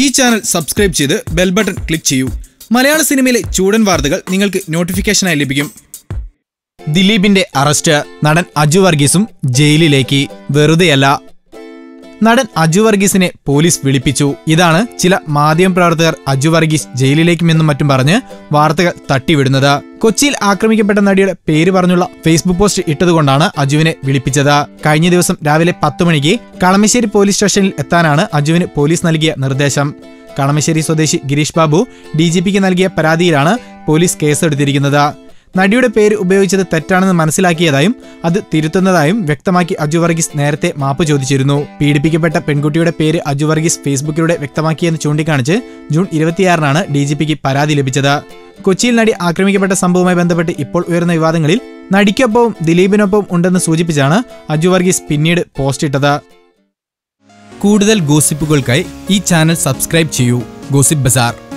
ഈ channel subscribe ചെയ്ത് bell button click ചെയ്യൂ. മലയാള സിനിമയിലെ ചൂടൻ വാർത്തകൾ നിങ്ങൾക്ക് നോട്ടിഫിക്കേഷനായി ലഭിക്കും. ദിലീപിന്റെ അറസ്റ്റ് നടൻ അജു വർഗീസും ജയിലിലേക്ക് വെറുതെയല്ല നടൻ അജു വർഗീസിനെ പോലീസ് വിളിപ്പിച്ചു. ഇതാണ് ചില മാധ്യമപ്രവർത്തകർ അജു വർഗീസ് ജയിലിലേക്കുമെന്നും മറ്റും പറഞ്ഞ് വാർത്തകൾ തട്ടിവിടുന്നത്. കൊച്ചിയിൽ ആക്രമിക്കപ്പെട്ട നടിയുടെ പേര് പറഞ്ഞുള്ള ഫേസ്ബുക്ക് പോസ്റ്റ് ഇട്ടതുകൊണ്ടാണ് അജുവിനെ വിളിപ്പിച്ചത്. കഴിഞ്ഞ ദിവസം രാവിലെ പത്ത് മണിക്ക് കളമശ്ശേരി പോലീസ് സ്റ്റേഷനിൽ എത്താനാണ് അജുവിന് പോലീസ് നൽകിയ നിർദ്ദേശം. കളമശ്ശേരി സ്വദേശി ഗിരീഷ് ബാബു ഡി നൽകിയ പരാതിയിലാണ് പോലീസ് കേസെടുത്തിരിക്കുന്നത്. നടിയുടെ പേര് ഉപയോഗിച്ചത് തെറ്റാണെന്ന് മനസ്സിലാക്കിയതായും അത് തിരുത്തുന്നതായും വ്യക്തമാക്കി അജു വർഗീസ് നേരത്തെ മാപ്പ് ചോദിച്ചിരുന്നു. പീഡിപ്പിക്കപ്പെട്ട പെൺകുട്ടിയുടെ പേര് അജു വർഗീസ് ഫേസ്ബുക്കിലൂടെ വ്യക്തമാക്കിയെന്ന് ചൂണ്ടിക്കാണിച്ച് ജൂൺ ഇരുപത്തിയാറിനാണ് ഡി ജി പിക്ക് പരാതി ലഭിച്ചത്. കൊച്ചിയിൽ നടി ആക്രമിക്കപ്പെട്ട സംഭവവുമായി ബന്ധപ്പെട്ട് ഇപ്പോൾ ഉയർന്ന വിവാദങ്ങളിൽ നടിക്കൊപ്പവും ദിലീപിനൊപ്പം ഉണ്ടെന്ന് സൂചിപ്പിച്ചാണ് അജു വർഗീസ് പിന്നീട് പോസ്റ്റ് ഇട്ടത്. കൂടുതൽ ഗോസിപ്പുകൾക്കായി ഈ ചാനൽ സബ്സ്ക്രൈബ് ചെയ്യൂ. Gossip bazaar.